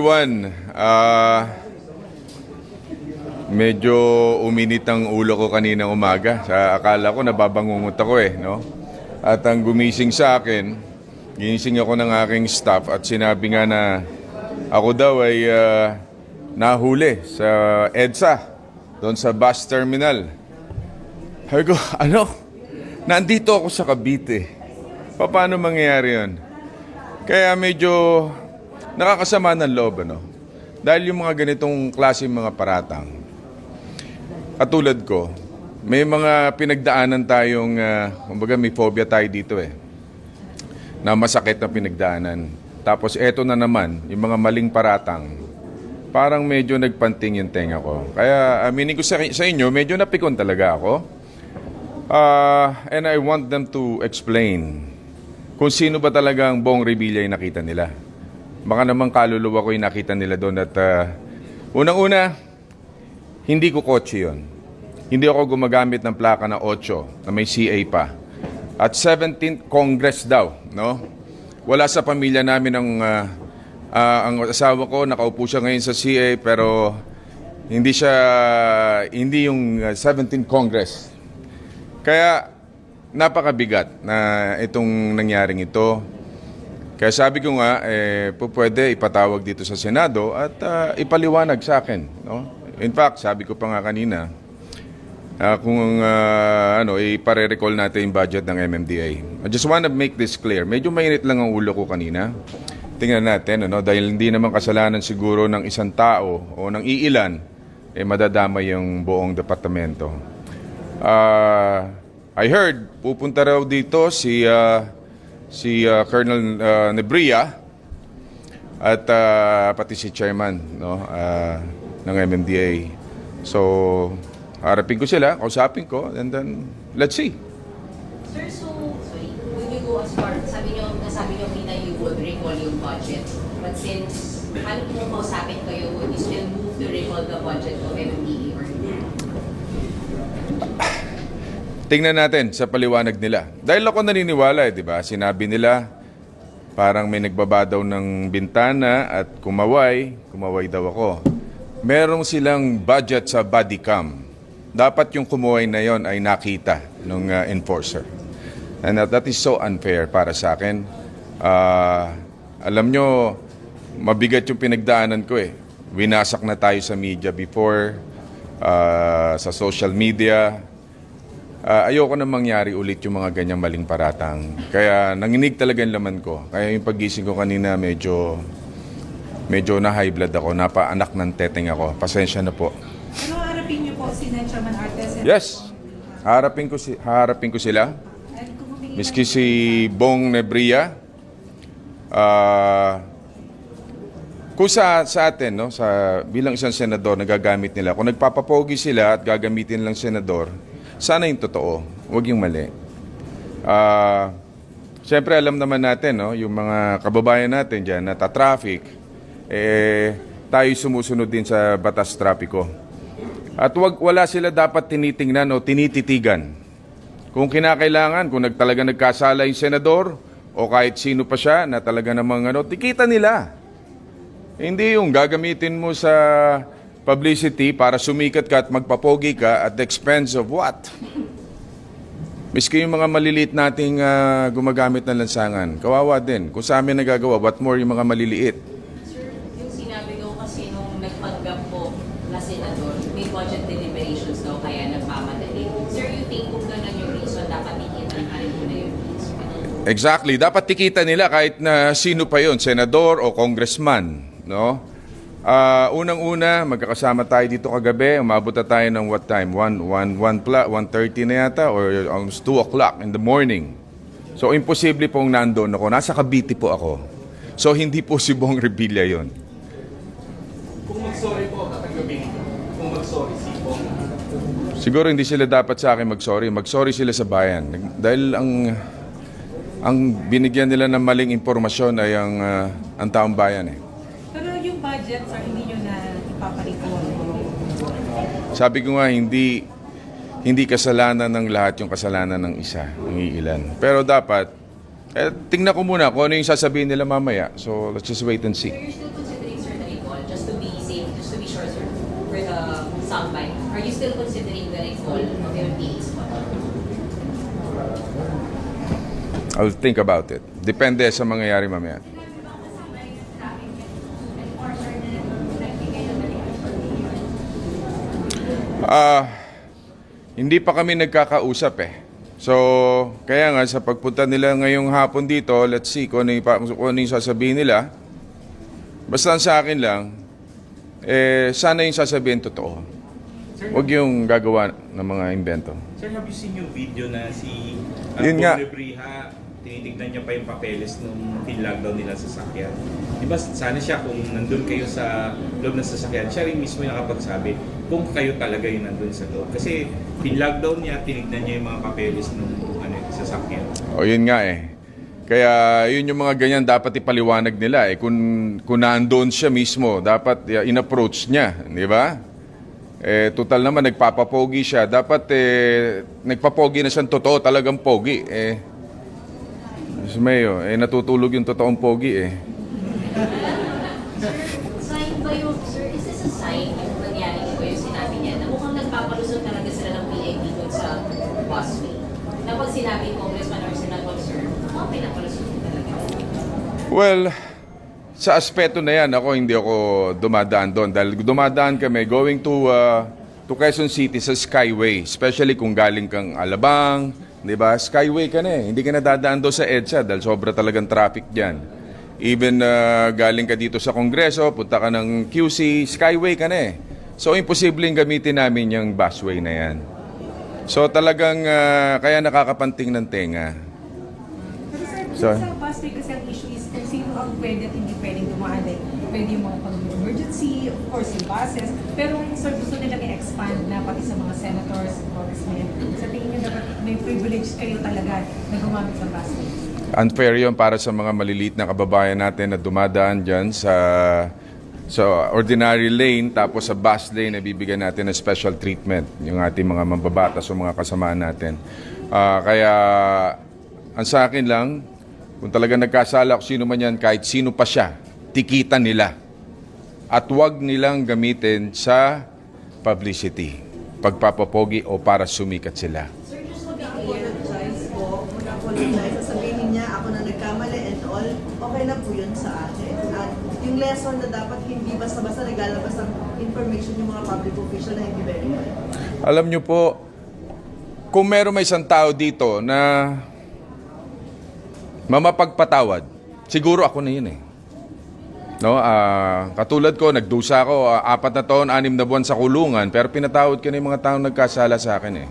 One, ah, medyo uminit ang ulo ko kaninang umaga. Sa akala ko nababangungot ako eh, no? At ang gumising sa akin, ginising ako ng aking staff at sinabi nga na ako daw ay ah, nahuli sa EDSA, doon sa bus terminal. Sabi ko, ano? Nandito ako sa Cavite. Paano mangyayari yun? Kaya medyo nakakasama ng loob, ano? Dahil yung mga ganitong klase mga paratang, katulad ko, may mga pinagdaanan tayong, uh, kumbaga may phobia tayo dito eh, na masakit na pinagdaanan. Tapos eto na naman, yung mga maling paratang, parang medyo nagpanting yung tenga ko. Kaya aminin ko sa, sa inyo, medyo napikon talaga ako. Ah, and I want them to explain kung sino ba talaga ang Bong Revilla yung nakita nila. Baka naman kaluluwa ko yung nakita nila doon at ah, unang-una, hindi ko kotse yun. Hindi ako gumagamit ng plaka na 8 na may CA pa. At 17th Congress daw, no? Wala sa pamilya namin ang ah, ah, ang asawa ko nakaupo siya ngayon sa CA pero hindi siya hindi yung ah, 17th Congress. Kaya napakabigat na itong nangyaring ito. Kaya sabi ko nga, eh, pwede ipatawag dito sa Senado at ah, ipaliwanag sa akin. No? In fact, sabi ko pa nga kanina, ah, kung ah, ano, ipare-recall natin yung budget ng MMDA. I just want to make this clear. Medyo mainit lang ang ulo ko kanina. Tingnan natin, ano, dahil hindi naman kasalanan siguro ng isang tao o ng iilan, eh madadama yung buong departamento. Ah, I heard pupunta raw dito si ah, si ah, Colonel ah, Nebria at ah, pati si chairman no ah, ng MMDA. So harapin ko sila, kausapin ko and then let's see. Sir, so, sorry, when you go as far, sabi niyo, nasabi niyo kanina you would recall yung budget. But since, paano kung kausapin kayo, would you still move to recall the budget of MMDA or hindi? Tingnan natin sa paliwanag nila. Dahil ako naniniwala, eh, di ba? Sinabi nila, parang may nagbaba daw ng bintana at kumaway, kumaway daw ako. Merong silang budget sa body cam. Dapat yung kumuway na yon ay nakita ng enforcer. And that, that is so unfair para sa akin. Ah, alam nyo, mabigat yung pinagdaanan ko eh. Winasak na tayo sa media before, ah, sa social media, Ah, ayoko na mangyari ulit yung mga ganyang maling paratang. Kaya nanginig talaga yung laman ko. Kaya yung pagising ko kanina medyo medyo na high blood ako, napaanak ng teteng ako. Pasensya na po. Ano harapin niyo po si Chairman Artes? Yes. Harapin ko si harapin ko sila. Miski si Bong Nebria. Ah kung sa, sa atin, no, sa, bilang isang senador, nagagamit nila, kung nagpapapogi sila at gagamitin lang senador, sana yung totoo, huwag yung mali. Ah, Siyempre, alam naman natin, no, yung mga kababayan natin dyan na traffic eh, tayo sumusunod din sa batas trapiko. At wag, wala sila dapat tinitingnan o tinititigan. Kung kinakailangan, kung nagtalaga nagkasala yung senador o kahit sino pa siya na talaga namang ano, tikita nila. Hindi yung gagamitin mo sa publicity para sumikat ka at magpapogi ka at the expense of what? Miski yung mga maliliit nating ah, gumagamit ng lansangan, kawawa din. Kung sa amin nagagawa, what more yung mga maliliit? Sir, yung sinabi ko kasi nung nagpanggap po na senador, may budget deliberations daw kaya nagmamadali. Sir, you think kung ganun yung reason, dapat ikitan ka rin muna yung reason? Exactly. Dapat tikita nila kahit na sino pa yon, senador o congressman, no? Ah, unang-una, magkakasama tayo dito kagabi. Umabot na tayo ng what time? 1, 1, 1, 1.30 na yata or almost 2 o'clock in the morning. So, imposible pong nandoon ako. Nasa Cavite po ako. So, hindi po si Bong Revilla yon. Kung mag-sorry po, tatanggapin. Kung mag-sorry si Bong. Siguro hindi sila dapat sa akin mag-sorry. Mag-sorry sila sa bayan. Dahil ang ang binigyan nila ng maling impormasyon ay ang ah, ang taong bayan eh. Budget, sir, hindi niyo na ipaparecall. Sabi ko nga hindi hindi kasalanan ng lahat yung kasalanan ng isa, ng iilan. Pero dapat eh, tingnan ko muna kung ano yung sasabihin nila mamaya. So let's just wait and see. Sir, you're still considering, sir, na just to be sure, sir, for the soundbite, are you still considering the recall of MMDA's budget? I'll think about it. Depende sa mangyayari mamaya. Ah, hindi pa kami nagkakausap eh. So, kaya nga sa pagpunta nila ngayong hapon dito, let's see kung ano yung, kung ano yung sasabihin nila. Basta sa akin lang, eh, sana yung sasabihin totoo. Huwag yung gagawa ng mga invento. Sir, have you seen yung video na si uh, Yun nga. Lebriha, tinitignan niya pa yung papeles nung pinlockdown nila sa sasakyan. Di ba sana siya kung nandun kayo sa loob ng sasakyan, siya rin mismo yung nakapagsabi kung kayo talaga yung nandun sa loob. Kasi pinlockdown niya, tinignan niya yung mga papeles nung ano, sasakyan. O yun nga eh. Kaya yun yung mga ganyan dapat ipaliwanag nila eh. Kung, kung naandoon siya mismo, dapat in-approach niya. Di ba? Eh, total naman, nagpapapogi siya. Dapat eh, nagpapogi na siyang totoo, talagang pogi. Eh, Mayo, eh, natutulog yung totoong pogi eh. Sign ba yung, sir, is this a sign yung nangyari ko yung sinabi niya na mukhang nagpapalusot talaga sila ng VIP doon sa busway? Na pag sinabi Congressman or Senator, sir, mukhang pinapalusot din talaga. Well, sa aspeto na yan, ako hindi ako dumadaan doon. Dahil dumadaan kami going to, uh, to Quezon City sa Skyway. Especially kung galing kang Alabang, di ba? Skyway ka na eh. Hindi ka na dadaan doon sa EDSA dahil sobra talagang traffic dyan. Even uh, galing ka dito sa Kongreso, punta ka ng QC, Skyway ka na eh. So, imposibleng gamitin namin yung busway na yan. So, talagang uh, kaya nakakapanting ng tenga. Pero sir, Sorry. sa busway kasi ang issue is kung sino ang pwede at hindi pwedeng dumaan. Like, pwede yung mga pag-emergency, of course, yung buses. Pero sir, gusto nilang i-expand na pati sa mga senators, congressmen. Sa tingin niyo dapat may privilege kayo talaga na gumamit ng busway. unfair yun para sa mga maliliit na kababayan natin na dumadaan dyan sa sa ordinary lane tapos sa bus lane na bibigyan natin ng special treatment yung ating mga mambabatas o mga kasamaan natin. Ah, kaya ang sa akin lang, kung talaga nagkasala kung sino man yan, kahit sino pa siya, tikitan nila. At huwag nilang gamitin sa publicity, pagpapapogi o para sumikat sila. Sir, just to be clear, apologize po, sasabihin niya ako na nagkamali and all, okay na po yun sa akin. At yung lesson na dapat hindi basta-basta naglalabas ng information yung mga public official na hindi verified. Alam nyo po, kung meron may isang tao dito na mamapagpatawad, siguro ako na yun eh. No, ah, katulad ko, nagdusa ako, ah, apat na taon, anim na buwan sa kulungan, pero pinatawad ko na yung mga taong nagkasala sa akin eh.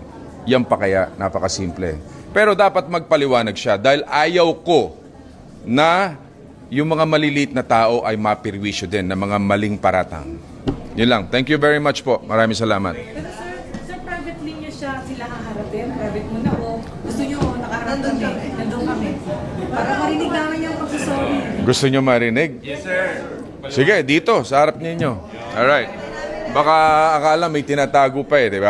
Yan pa kaya, napakasimple. Pero dapat magpaliwanag siya dahil ayaw ko na yung mga maliliit na tao ay mapirwisyo din ng mga maling paratang. Yun lang. Thank you very much po. Maraming salamat. Pero sir, sir, privately niyo siya sila haharapin? Private mo na o gusto niyo nakaharap Nandun kami? Nandun kami. Para marinig namin yung pagsasorry. Gusto nyo marinig? Yes, sir. Sige, dito, sa harap ninyo. Alright. Baka akala may tinatago pa eh, di ba?